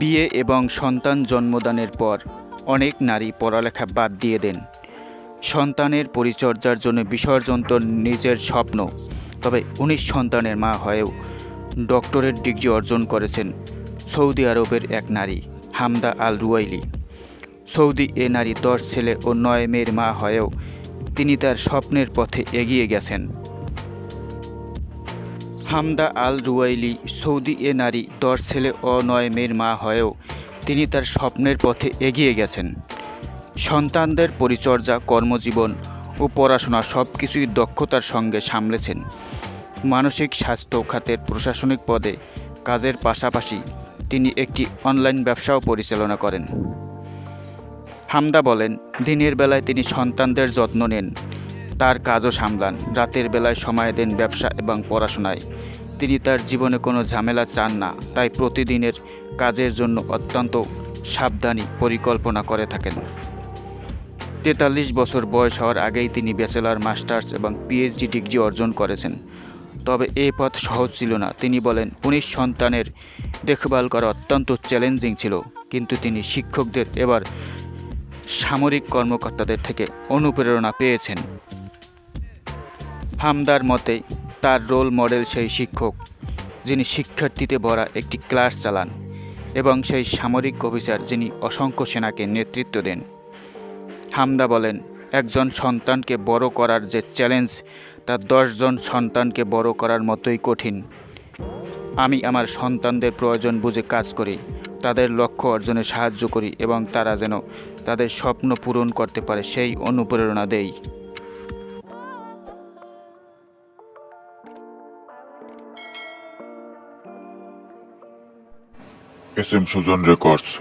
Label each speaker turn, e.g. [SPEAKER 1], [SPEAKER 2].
[SPEAKER 1] বিয়ে এবং সন্তান জন্মদানের পর অনেক নারী পড়ালেখা বাদ দিয়ে দেন। সন্তানের পরিচর্যার জন্য বিসর্জন তো নিজের স্বপ্ন। তবে উনিশ সন্তানের মা হয়েও ডক্টরেট ডিগ্রি অর্জন করেছেন সৌদি আরবের এক নারী, হামদা আল রুয়াইলি সৌদি এ নারী দশ ছেলে ও নয় মেয়ের মা হয়েও তিনি তার স্বপ্নের পথে এগিয়ে গেছেন। হামদা আল রুয়াইলি সৌদি এ নারী দশ ছেলে ও নয় মেয়ের মা হয়েও তিনি তার স্বপ্নের পথে এগিয়ে গেছেন। সন্তানদের পরিচর্যা, কর্মজীবন ও পড়াশোনা সব কিছুই দক্ষতার সঙ্গে সামলেছেন। মানসিক স্বাস্থ্য খাতের প্রশাসনিক পদে কাজের পাশাপাশি তিনি একটি অনলাইন ব্যবসাও পরিচালনা করেন। হামদা বলেন, দিনের বেলায় তিনি সন্তানদের যত্ন নেন তার কাজও সামলান। রাতের বেলায় সময় দেন ব্যবসা এবং পড়াশোনায়। তিনি তার জীবনে কোনো ঝামেলা চান না, তাই প্রতিদিনের কাজের জন্য অত্যন্ত সাবধানী পরিকল্পনা করে থাকেন। তেতাল্লিশ বছর বয়স হওয়ার আগেই তিনি ব্যাচেলর, মাস্টার্স এবং পিএইচডি ডিগ্রি অর্জন করেছেন। তবে এ পথ সহজ ছিল না। তিনি বলেন, উনিশ সন্তানের দেখভাল করা অত্যন্ত চ্যালেঞ্জিং ছিল, কিন্তু তিনি শিক্ষকদের এবার সামরিক কর্মকর্তাদের থেকে অনুপ্রেরণা পেয়েছেন। হামদার মতে, তার রোল মডেল সেই শিক্ষক, যিনি শিক্ষার্থীতে ভরা একটি ক্লাস চালান, এবং সেই সামরিক অফিসার যিনি অসংখ্য সেনাকে নেতৃত্ব দেন। হামদা বলেন, একজন সন্তানকে বড় করার যে চ্যালেঞ্জ, তা দশজন সন্তানকে বড় করার মতোই কঠিন। আমি আমার সন্তানদের প্রয়োজন বুঝে কাজ করি, তাদের লক্ষ্য অর্জনে সাহায্য করি, এবং তারা যেন তাদের স্বপ্ন পূরণ করতে পারে সেই অনুপ্রেরণা দেই।
[SPEAKER 2] SM Chosen Records